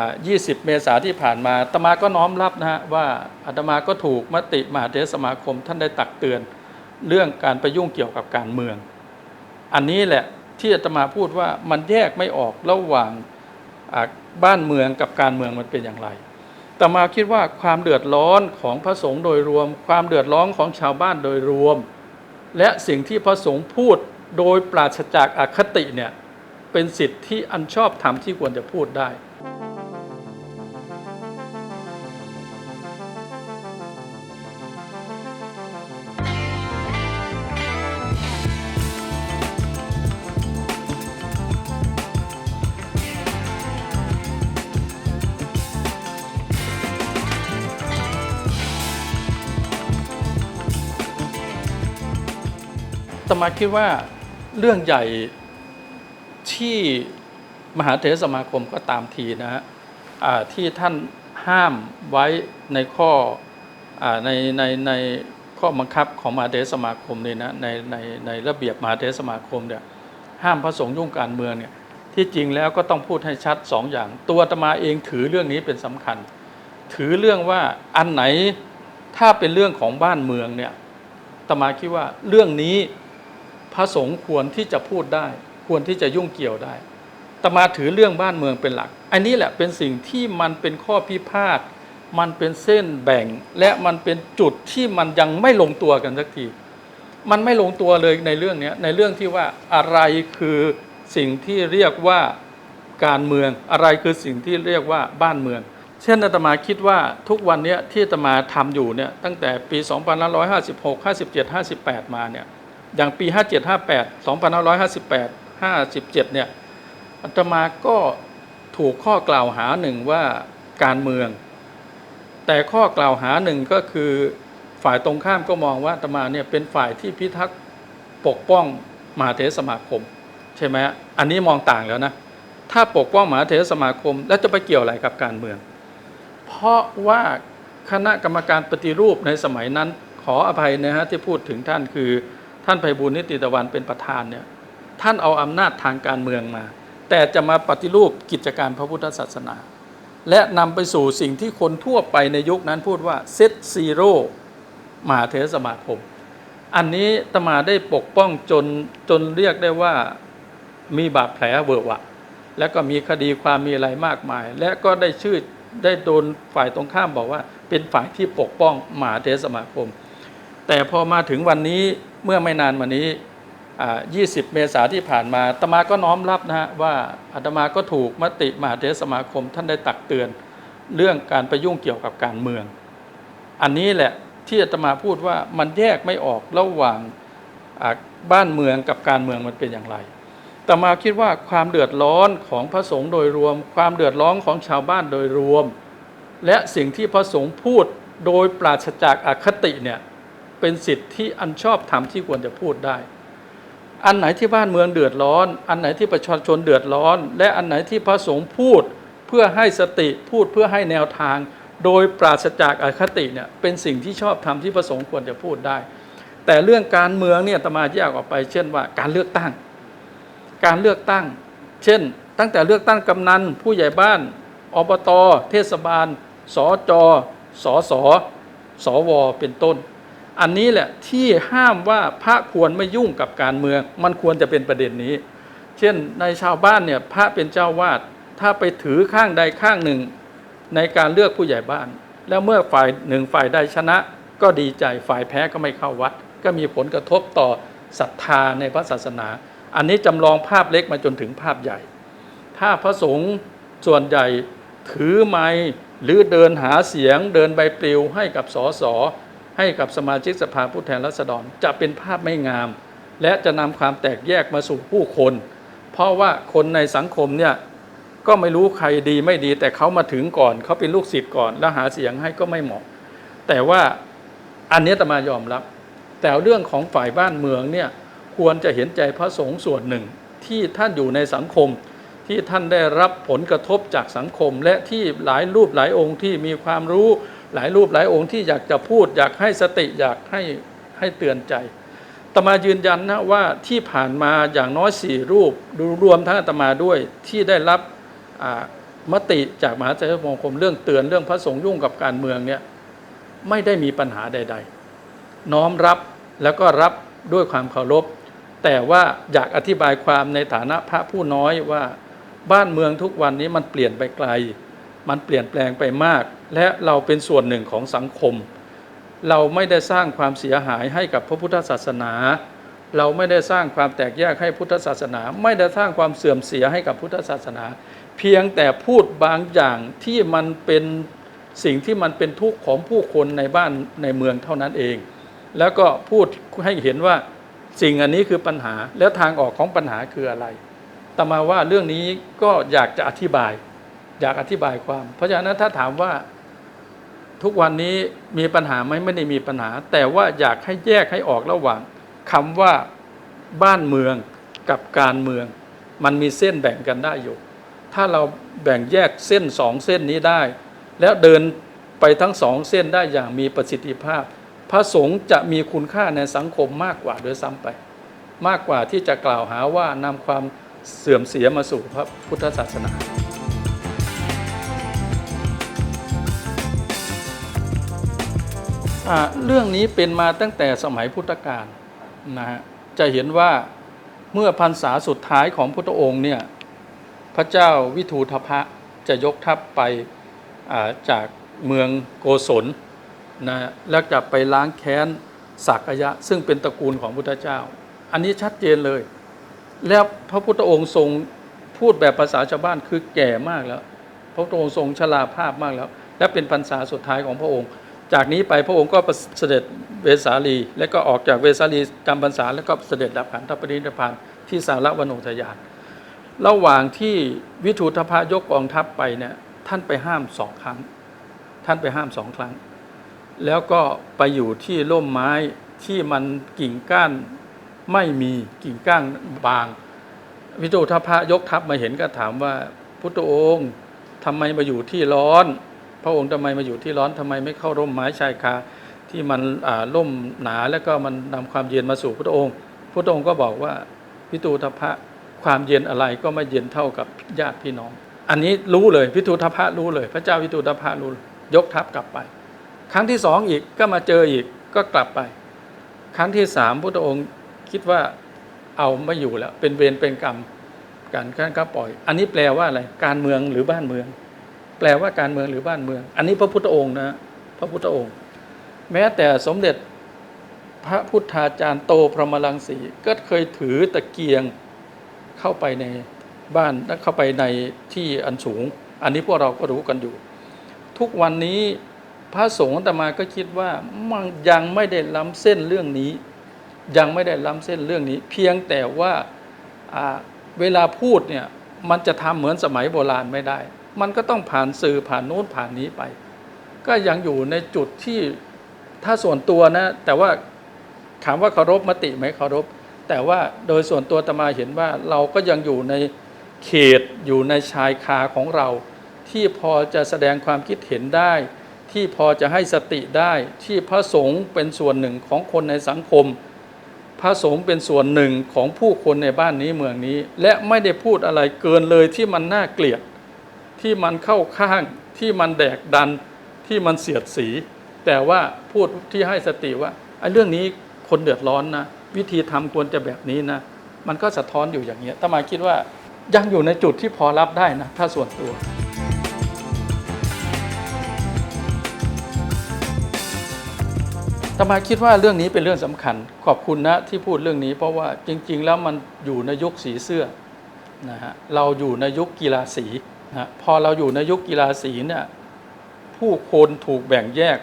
20 เมษาที่ผ่านมาตมาก็น้อมรับนะฮะว่าอาตมาก็ถูกมติมหาเถรสมาคมท่านได้ตักเตือน เรื่องการไปยุ่งเกี่ยวกับการเมือง อันนี้แหละที่อาตมาพูดว่ามันแยกไม่ออกระหว่างบ้านเมืองกับการเมืองมันเป็นอย่างไรตมาคิดว่าความเดือดร้อนของพระสงฆ์โดยรวม ความเดือดร้อนของชาวบ้านโดยรวม และสิ่งที่พระสงฆ์พูดโดยปราศจากอคติเนี่ยเป็นสิทธิที่อันชอบธรรมที่ควรจะพูดได้ มาคิดว่าเรื่องใหญ่ที่มหาเถรสมาคมก็ตามทีนะฮะที่ท่านห้ามไว้ในข้ออในในในข้อบังคับของมหาเถรสมาคมเนี่ยนะในในในระเบียบมหาเถรสมาคมเนี่ยห้ามพระสงฆ์ยุ่งการเมืองเนี่ยที่จริงแล้วก็ต้องพูดให้ชัดสองอย่าง ตัวตมาเองถือเรื่องนี้เป็นสำคัญ ถือเรื่องว่าอันไหนถ้าเป็นเรื่องของบ้านเมืองเนี่ยตมาคิดว่าเรื่องนี้ พระสงฆ์ควรที่จะพูดได้ ควรที่จะยุ่งเกี่ยวได้ตมาถือเรื่องบ้านเมืองเป็นหลัก อันนี้แหละเป็นสิ่งที่มันเป็นข้อพิพาทมันเป็นเส้นแบ่ง และมันเป็นจุดที่มันยังไม่ลงตัวกันสักทีมันไม่ลงตัวเลยในเรื่องนี้ในเรื่องที่ว่าอะไรคือสิ่งที่เรียกว่าการเมือง อะไรคือสิ่งที่เรียกว่าบ้านเมือง เช่นอาตมาคิดว่าทุกวันนี้ที่อาตมาทำอยู่เนี่ยตั้งแต่ปี 2556 57 58 มาเนี่ย อย่างปี 57 58 2558 57 เนี่ยอาตมาก็ถูกข้อกล่าวหาหนึ่งว่าการเมือง แต่ข้อกล่าวหาหนึ่งก็คือฝ่ายตรงข้ามก็มองว่าอาตมาเนี่ยเป็นฝ่ายที่พิทักษ์ปกป้องมหาเถรสมาคม ใช่ไหมอันนี้มองต่างแล้วนะ ถ้าปกป้องมหาเถรสมาคม แล้วจะไปเกี่ยวอะไรกับการเมือง เพราะว่าคณะกรรมการปฏิรูปในสมัยนั้นขออภัยนะฮะที่พูดถึงท่านคือ ท่านไพบูลนิติตะวันเป็นประธานเนี่ยท่านเอาอำนาจทางการเมืองมา แต่จะมาปฏิรูปกิจการพระพุทธศาสนา และนำไปสู่สิ่งที่คนทั่วไปในยุคนั้นพูดว่าเซตซีโร่มหาเถรสมาคม อันนี้ตมาได้ปกป้องจนจนเรียกได้ว่ามีบาดแผลเวอะวะ แล้วก็มีคดีความมีอะไรมากมาย และก็ได้ชื่อได้โดนฝ่ายตรงข้ามบอกว่า เป็นฝ่ายที่ปกป้องมหาเถรสมาคม แต่พอมาถึงวันนี้ เมื่อไม่นานมานี้ 20 เมษาที่ผ่านมาตมาก็น้อมรับนะฮะว่าอาตมาก็ถูกมติมหาเถรสมาคมท่านได้ตักเตือนเรื่องการไปยุ่งเกี่ยวกับการเมือง อันนี้แหละที่อาตมาพูดว่ามันแยกไม่ออกระหว่างบ้านเมืองกับการเมืองมันเป็นอย่างไรอาตมาคิดว่าความเดือดร้อนของพระสงฆ์โดยรวม ความเดือดร้อนของชาวบ้านโดยรวม และสิ่งที่พระสงฆ์พูดโดยปราศจากอคติเนี่ย เป็นสิทธิ์ที่อันชอบธรรมที่ควรจะพูดได้ อันไหนที่บ้านเมืองเดือดร้อน อันไหนที่ประชาชนเดือดร้อน และอันไหนที่พระสงฆ์พูดเพื่อให้สติพูดเพื่อให้แนวทาง โดยปราศจากอคติเนี่ยเป็นสิ่งที่ชอบธรรมที่พระสงฆ์ควรจะพูดได้ แต่เรื่องการเมืองเนี่ยตมาแยกออกไป เช่นว่าการเลือกตั้ง การเลือกตั้ง เช่น ตั้งแต่เลือกตั้งกำนันผู้ใหญ่บ้านอบตเทศบาลสจสอสอสวเป็นต้น อันนี้แหละที่ห้ามว่าพระควรไม่ยุ่งกับการเมือง มันควรจะเป็นประเด็นนี้ เช่นในชาวบ้านเนี่ยพระเป็นเจ้าวาดถ้าไปถือข้างใดข้างหนึ่ง ในการเลือกผู้ใหญ่บ้าน แล้วเมื่อฝ่ายหนึ่งฝ่ายใดชนะ ก็ดีใจฝ่ายแพ้ก็ไม่เข้าวัด ก็มีผลกระทบต่อศรัทธาในพระศาสนา อันนี้จำลองภาพเล็กมาจนถึงภาพใหญ่ ถ้าพระสงฆ์ส่วนใหญ่ถือไม้หรือเดินหาเสียงเดินใบปลิวให้กับสส ให้กับสมาชิกสภาผู้แทนราษฎรจะเป็นภาพไม่งาม และจะนำความแตกแยกมาสู่ผู้คน เพราะว่าคนในสังคมเนี่ยก็ไม่รู้ใครดีไม่ดี แต่เขามาถึงก่อนเขาเป็นลูกศิษย์ก่อน แล้วหาเสียงให้ก็ไม่เหมาะ แต่ว่าอันนี้ตมายอมรับ แต่เรื่องของฝ่ายบ้านเมืองเนี่ยควรจะเห็นใจพระสงฆ์ส่วนหนึ่งที่ท่านอยู่ในสังคมที่ท่านได้รับผลกระทบจากสังคม และที่หลายรูปหลายองค์ที่มีความรู้ หลายรูปหลายองค์ที่อยากจะพูด อยากให้สติอยากให้ให้เตือนใจตมายืนยันนะว่าที่ผ่านมาอย่างน้อยสี่รูปดูรวมทั้งตมาด้วยที่ได้รับมติจากมหาเถรสมาคมเรื่องเตือนเรื่องพระสงฆ์ยุ่งกับการเมืองเนี่ยไม่ได้มีปัญหาใด ๆ น้อมรับแล้วก็รับด้วยความเคารพ แต่ว่าอยากอธิบายความในฐานะพระผู้น้อยว่าบ้านเมืองทุกวันนี้มันเปลี่ยนไปไกล มันเปลี่ยนแปลงไปมาก และเราเป็นส่วนหนึ่งของสังคม เราไม่ได้สร้างความเสียหายให้กับพระพุทธศาสนา เราไม่ได้สร้างความแตกแยกให้พุทธศาสนา ไม่ได้สร้างความเสื่อมเสียให้กับพุทธศาสนา เพียงแต่พูดบางอย่างที่มันเป็นสิ่งที่มันเป็นทุกข์ของผู้คนในบ้านในเมืองเท่านั้นเอง แล้วก็พูดให้เห็นว่าสิ่งอันนี้คือปัญหาแล้วทางออกของปัญหาคืออะไรแตมาว่าเรื่องนี้ก็อยากจะอธิบาย อยากอธิบายความ เพราะฉะนั้นถ้าถามว่าทุกวันนี้มีปัญหาไหมไม่ได้มีปัญหา แต่ว่าอยากให้แยกให้ออกระหว่างคำว่าบ้านเมืองกับการเมือง มันมีเส้นแบ่งกันได้อยู่ ถ้าเราแบ่งแยกเส้นสองเส้นนี้ได้ แล้วเดินไปทั้งสองเส้นได้อย่างมีประสิทธิภาพ พระสงฆ์จะมีคุณค่าในสังคมมากกว่าโดยซ้ำไป มากกว่าที่จะกล่าวหาว่านำความเสื่อมเสียมาสู่พระพุทธศาสนา เรื่องนี้เป็นมาตั้งแต่สมัยพุทธกาลนะฮะจะเห็นว่าเมื่อพรรษาสุดท้ายของพุทธองค์เนี่ยพระเจ้าวิทูธพะจะยกทัพไปจากเมืองโกศลนะแล้วจะไปล้างแค้นสักยะ ซึ่งเป็นตระกูลของพุทธเจ้า อันนี้ชัดเจนเลย แล้วพระพุทธองค์ทรงพูดแบบภาษาชาวบ้านคือแก่มากแล้ว พระพุทธองค์ทรงชราภาพมากแล้ว และเป็นพรรษาสุดท้ายของพระองค์ จากนี้ไปพระองค์ก็เสด็จเวสาลี และก็ออกจากเวสาลีจำพรรษาแล้วก็เสด็จดับขันธปรินิพพานที่สารวโนทยาน ระหว่างที่วิทูธพะยกกองทัพไปเนี่ยท่านไปห้ามสองครั้ง ท่านไปห้ามสองครั้ง แล้วก็ไปอยู่ที่ร่มไม้ที่มันกิ่งก้านไม่มีกิ่งก้านบาง วิทูธพะยกทัพมาเห็นก็ถามว่าพุทธองค์ทำไมมาอยู่ที่ร้อน พระองค์ทำไมมาอยู่ที่ร้อนทำไมไม่เข้าร่มไม้ชายคาที่มันอ่าร่มหนาแล้วก็มันนำความเย็นมาสู่พระองค์พระองค์ก็บอกว่าพิตูทพะความเย็นอะไรก็ไม่เย็นเท่ากับญาติพี่น้อง อันนี้รู้เลยพิตูทพะรู้เลย พระเจ้าพิตูทพะรู้ยกทัพกลับไป ครั้งที่สองอีกก็มาเจออีกก็กลับไป ครั้งที่สามพระองค์คิดว่าเอาไม่อยู่แล้วเป็นเวรเป็นกรรมกันท่านก็ปล่อย อันนี้แปลว่าอะไรการเมืองหรือบ้านเมือง ปลว่าการเมืองหรือบ้านเมือง อันนี้พระพุทธองค์นะ พระพุทธองค์ แม้แต่สมเด็จพระพุทธาจารย์โตพรหมรังสีก็เคยถือตะเกียงเข้าไปในบ้านและเข้าไปในที่อันสูง อันนี้พวกเราก็รู้กันอยู่ ทุกวันนี้พระสงฆ์ตมาก็คิดว่ามันยังไม่ได้ล้ำเส้นเรื่องนี้ ยังไม่ได้ล้ำเส้นเรื่องนี้ เพียงแต่ว่าเวลาพูดเนี่ยมันจะทำเหมือนสมัยโบราณไม่ได้ มันก็ต้องผ่านสื่อผ่านโน้นผ่านนี้ไป ก็ยังอยู่ในจุดที่ถ้าส่วนตัวนะ แต่ว่าถามว่าเคารพมติไหมเคารพ แต่ว่าโดยส่วนตัวตมาเห็นว่าเราก็ยังอยู่ในเขตอยู่ในชายคาของเรา ที่พอจะแสดงความคิดเห็นได้ ที่พอจะให้สติได้ที่พระสงฆ์เป็นส่วนหนึ่งของคนในสังคม พระสงฆ์เป็นส่วนหนึ่งของผู้คนในบ้านนี้เมืองนี้ และไม่ได้พูดอะไรเกินเลยที่มันน่าเกลียด ที่มันเข้าข้างที่มันแดกดันที่มันเสียดสี แต่ว่าพูดที่ให้สติว่าไอ้เรื่องนี้คนเดือดร้อนนะวิธีทำควรจะแบบนี้นะ มันก็สะท้อนอยู่อย่างเงี้ยตมาคิดว่ายังอยู่ในจุดที่พอรับได้นะ ถ้าส่วนตัว ตมาคิดว่าเรื่องนี้เป็นเรื่องสำคัญ ขอบคุณนะที่พูดเรื่องนี้เพราะว่าจริง ๆ แล้วมันอยู่ในยุคสีเสื้อนะฮะเราอยู่ในยุคกีฬาสี นะพอเราอยู่ในยุคกีฬาสีเนี่ยผู้คนถูกแบ่งแยก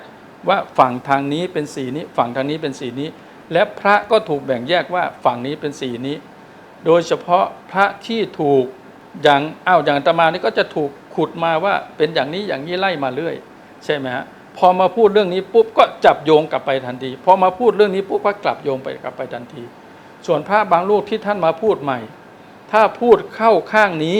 ว่าฝั่งทางนี้เป็นสีนี้ ฝั่งทางนี้เป็นสีนี้ และพระก็ถูกแบ่งแยกว่าฝั่งนี้เป็นสีนี้ โดยเฉพาะพระที่ถูกอย่างอ้าวอย่างตมานี่ก็จะถูกขุดมาว่าเป็นอย่างนี้อย่างนี้ไล่มาเรื่อย ใช่ไหมฮะพอมาพูดเรื่องนี้ปุ๊บก็จับโยงกลับไปทันทีพอมาพูดเรื่องนี้ปุ๊บก็กลับโยงไปกลับไปทันที ส่วนพระบางรูปที่ท่านมาพูดใหม่ ถ้าพูดเข้าข้างนี้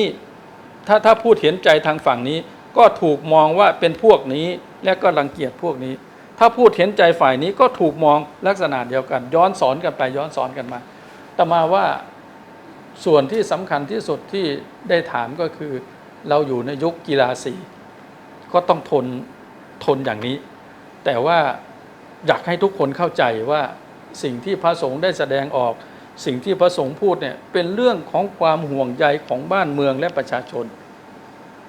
ถ้าถ้าพูดเห็นใจทางฝั่งนี้ ก็ถูกมองว่าเป็นพวกนี้และก็รังเกียจพวกนี้ ถ้าพูดเห็นใจฝ่ายนี้ก็ถูกมองลักษณะเดียวกัน ย้อนสอนกันไปย้อนสอนกันมาแต่มาว่าส่วนที่สำคัญที่สุดที่ได้ถามก็คือ เราอยู่ในยุคกีฬาสีก็ต้องทนทนอย่างนี้ แต่ว่าอยากให้ทุกคนเข้าใจว่าสิ่งที่พระสงฆ์ได้แสดงออก สิ่งที่พระสงฆ์พูดเนี่ยเป็นเรื่องของความห่วงใยของบ้านเมืองและประชาชน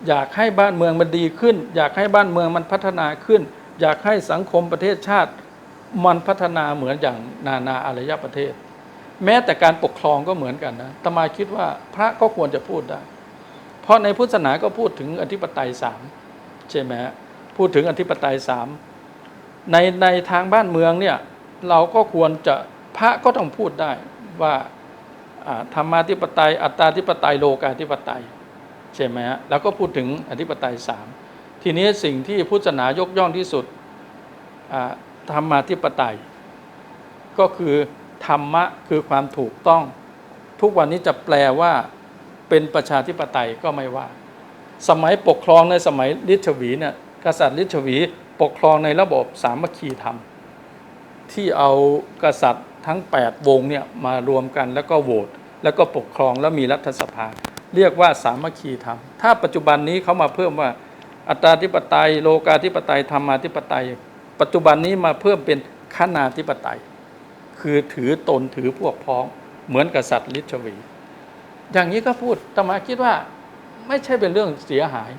อยากให้บ้านเมืองมันดีขึ้น อยากให้บ้านเมืองมันพัฒนาขึ้น อยากให้สังคมประเทศชาติ มันพัฒนาเหมือนอย่างนานาอารยประเทศ แม้แต่การปกครองก็เหมือนกันนะตมาคิดว่าพระก็ควรจะพูดได้ เพราะในพุทธศาสนาก็พูดถึงอธิปไตยสามใช่ไหมพูดถึงอธิปไตยสามในในทางบ้านเมืองเนี่ยเราก็ควรจะพระก็ต้องพูดได้ ว่าธรรมาธิปไตย อัตตาธิปไตยโลกาธิปไตยใช่ไหมฮะแล้วก็พูดถึงอธิปไตยสามทีนี้สิ่งที่พุทธศาสนายกย่องที่สุดธรรมาธิปไตย ก็คือธรรมะคือความถูกต้อง ทุกวันนี้จะแปลว่าเป็นประชาธิปไตยก็ไม่ว่า สมัยปกครองในสมัยลิชวีเนี่ยกษัตริย์ลิชวีปกครองในระบบสามัคคีธรรม ที่เอากษัตริย์ ทั้ง 8 วงเนี่ยมารวมกันแล้วก็โหวตแล้วก็ปกครองแล้วมีรัฐสภา เรียกว่าสามัคคีธรรม ถ้าปัจจุบันนี้เขามาเพิ่มว่าอัตตาธิปไตย โลกาธิปไตยธรรมาธิปไตย ปัจจุบันนี้มาเพิ่มเป็นคณาธิปไตย คือถือตนถือพวกพ้อง เหมือนกษัตริย์ลิชวี อย่างนี้ก็พูดตมาคิดว่าไม่ใช่เป็นเรื่องเสียหาย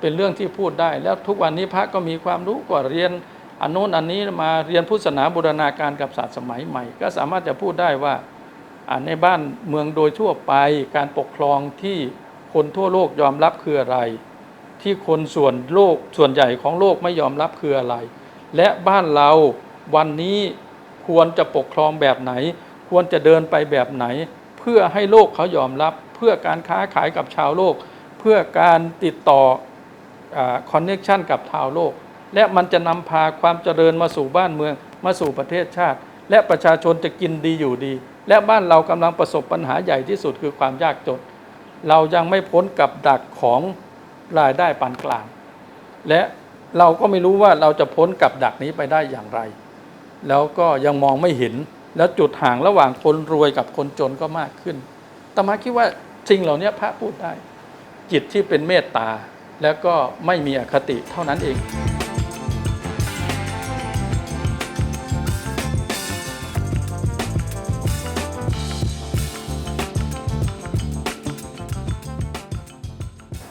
เป็นเรื่องที่พูดได้ แล้วทุกวันนี้พระก็มีความรู้กว่าเรียน อันโน้นอันนี้มาเรียนพุทธศาสนาบูรณาการกับศาสตร์สมัยใหม่ ก็สามารถจะพูดได้ว่าในบ้านเมืองโดยทั่วไปการปกครองที่คนทั่วโลกยอมรับคืออะไร ที่คนส่วนโลกส่วนใหญ่ของโลกไม่ยอมรับคืออะไร และบ้านเราวันนี้ควรจะปกครองแบบไหน ควรจะเดินไปแบบไหน เพื่อให้โลกเขายอมรับ เพื่อการค้าขายกับชาวโลก เพื่อการติดต่อคอนเน็ชันกับชาวโลก และมันจะนำพาความเจริญมาสู่บ้านเมือง มาสู่ประเทศชาติ และประชาชนจะกินดีอยู่ดี และบ้านเรากำลังประสบปัญหาใหญ่ที่สุดคือความยากจน เรายังไม่พ้นกับดักของรายได้ปานกลาง และเราก็ไม่รู้ว่าเราจะพ้นกับดักนี้ไปได้อย่างไร แล้วก็ยังมองไม่เห็น แล้วจุดห่างระหว่างคนรวยกับคนจนก็มากขึ้นตมาคิดว่าสิ่งเหล่านี้พระพูดได้ จิตที่เป็นเมตตา แล้วก็ไม่มีอคติเท่านั้นเอง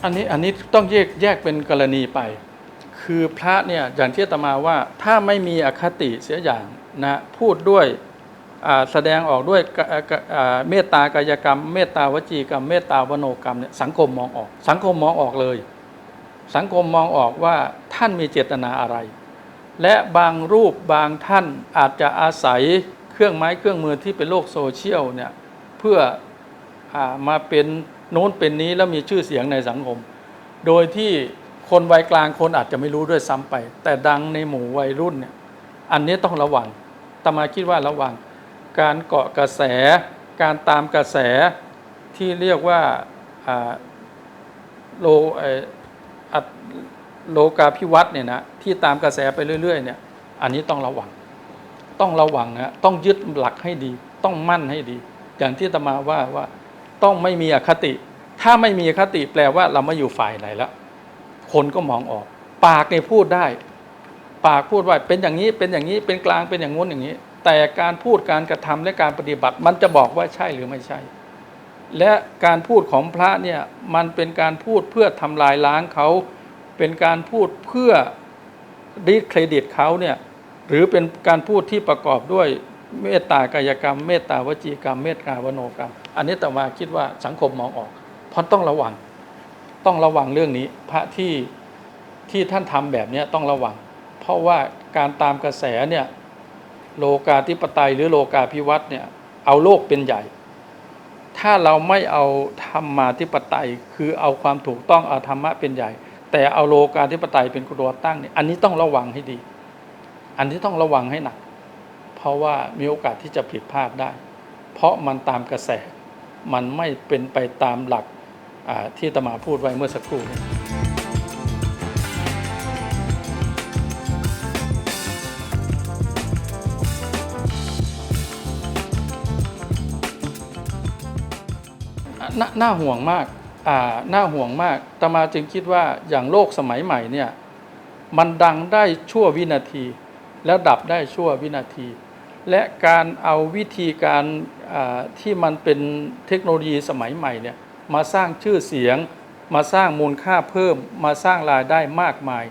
อันนี้อันนี้ต้องแยกแยกเป็นกรณีไป คือพระเนี่ยอย่างที่ตมาว่าถ้าไม่มีอคติเสียอย่างนะพูดด้วยแสดงออกด้วยเมตตากายกรรม เมตตาวจีกรรม เมตตาวโนกรรมเนี่ยสังคมมองออก สังคมมองออกเลย สังคมมองออกว่าท่านมีเจตนาอะไร และบางรูปบางท่านอาจจะอาศัยเครื่องไม้เครื่องมือที่เป็นโลกโซเชียลเนี่ยเพื่ออมาเป็น โน้นเป็นนี้แล้วมีชื่อเสียงในสังคม โดยที่คนวัยกลางคนอาจจะไม่รู้ด้วยซ้ำไป แต่ดังในหมู่วัยรุ่นเนี่ยอันนี้ต้องระวังตมาคิดว่าระวัง การเกาะกระแส การตามกระแสที่เรียกว่าโลอัตโลกาภิวัตเนี่ยนะที่ตามกระแสไปเรื่อยๆเนี่ยอันนี้ต้องระวัง ต้องระวังนะต้องยึดหลักให้ดี ต้องมั่นให้ดี อย่างที่ตมาว่าว่า ต้องไม่มีอคติ ถ้าไม่มีอคติแปลว่าเราไม่อยู่ฝ่ายไหนแล้ว คนก็มองออก ปากเนี่ยพูดได้ ปากพูดว่าเป็นอย่างนี้เป็นอย่างนี้เป็นกลางเป็นอย่างงู้นอย่างนี้ แต่การพูดการกระทำและการปฏิบัติ มันจะบอกว่าใช่หรือไม่ใช่ และการพูดของพระเนี่ยมันเป็นการพูดเพื่อทำลายล้างเขาเป็นการพูดเพื่อดิสเครดิตเขาเนี่ยหรือเป็นการพูดที่ประกอบด้วยเมตตากายกรรม เมตตาวจีกรรม เมตตาวโนกรรม อันนี้แต่มาคิดว่าสังคมมองออก เพราะต้องระวัง ต้องระวังเรื่องนี้ พระที่ที่ท่านทำแบบนี้ต้องระวัง เพราะว่าการตามกระแสเนี่ยโลกาธิปไตยหรือโลกาภิวัตน์เนี่ยเอาโลกเป็นใหญ่ ถ้าเราไม่เอาธรรมาธิปไตยคือเอาความถูกต้องเอาธรรมะเป็นใหญ่ แต่เอาโลกาธิปไตยเป็นตัวตั้งเนี่ยอันนี้ต้องระวังให้ดี อันนี้ต้องระวังให้หนัก เพราะว่ามีโอกาสที่จะผิดพลาดได้ เพราะมันตามกระแส มันไม่เป็นไปตามหลักที่ตมาพูดไว้เมื่อสักครู่นี้นน่าห่วงมากอ่าน่าห่วงมากตมาจึงคิดว่าอย่างโลกสมัยใหม่เนี่ย มันดังได้ชั่ววินาที แล้วดับได้ชั่ววินาที และการเอาวิธีการ ที่มันเป็นเทคโนโลยีสมัยใหม่เนี่ยมาสร้างชื่อเสียง มาสร้างมูลค่าเพิ่ม มาสร้างรายได้มากมาย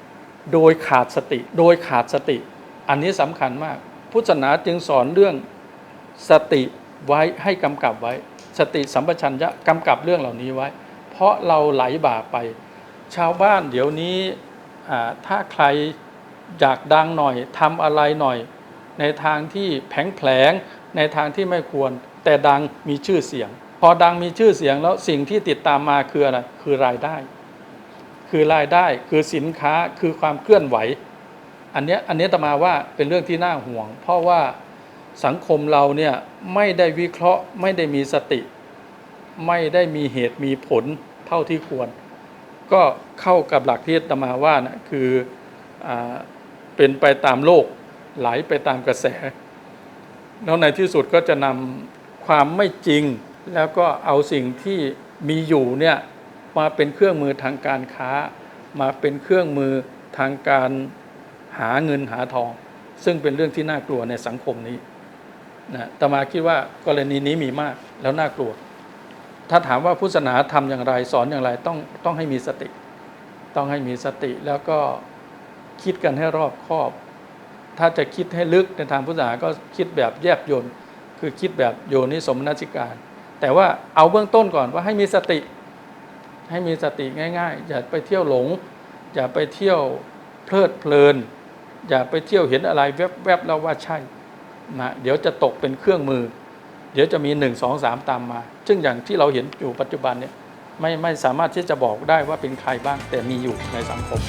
โดยขาดสติ โดยขาดสติ อันนี้สำคัญมาก พุทธศาสนาจึงสอนเรื่องสติไว้ให้กำกับไว้ สติสัมปชัญญะกำกับเรื่องเหล่านี้ไว้ เพราะเราไหลบ่าไป ชาวบ้านเดี๋ยวนี้ถ้าใครอยากดังหน่อยทำอะไรหน่อย ในทางที่แผงแผลงในทางที่ไม่ควร แต่ดังมีชื่อเสียง พอดังมีชื่อเสียงแล้วสิ่งที่ติดตามมาคืออะไรคือรายได้ คือรายได้คือสินค้าคือความเคลื่อนไหว อันนี้อันนี้ตมาว่าเป็นเรื่องที่น่าห่วง เพราะว่าสังคมเราเนี่ยไม่ได้วิเคราะห์ ไม่ได้มีสติ ไม่ได้มีเหตุมีผลเท่าที่ควร ก็เข้ากับหลักที่ตมาว่านะคืออเป็นไปตามโลกไหลไปตามกระแส แล้วในที่สุดก็จะนำ ความไม่จริง แล้วก็เอาสิ่งที่มีอยู่เนี่ยมาเป็นเครื่องมือทางการค้า มาเป็นเครื่องมือทางการหาเงินหาทอง ซึ่งเป็นเรื่องที่น่ากลัวในสังคมนี้นะแต่มาคิดว่ากรณีนี้มีมากแล้วน่ากลัว ถ้าถามว่าพุทธศาสนาทำอย่างไรสอนอย่างไรต้องต้องให้มีสติ ต้องให้มีสติแล้วก็คิดกันให้รอบคอบ ถ้าจะคิดให้ลึกในทางพุทธศาสนาก็คิดแบบแยบยล คือคิดแบบโยนิสมนสิการ แต่ว่าเอาเบื้องต้นก่อนว่าให้มีสติ ให้มีสติง่าย ๆ อย่าไปเที่ยวหลง อย่าไปเที่ยวเพลิดเพลิน อย่าไปเที่ยวเห็นอะไรแวบๆแล้วว่าใช่นะเดี๋ยวจะตกเป็นเครื่องมือ เดี๋ยวจะมีหนึ่งสองสามตามมา ซึ่งอย่างที่เราเห็นอยู่ปัจจุบันเนี่ยไม่ไม่สามารถที่จะบอกได้ว่าเป็นใครบ้างแต่มีอยู่ในสังคม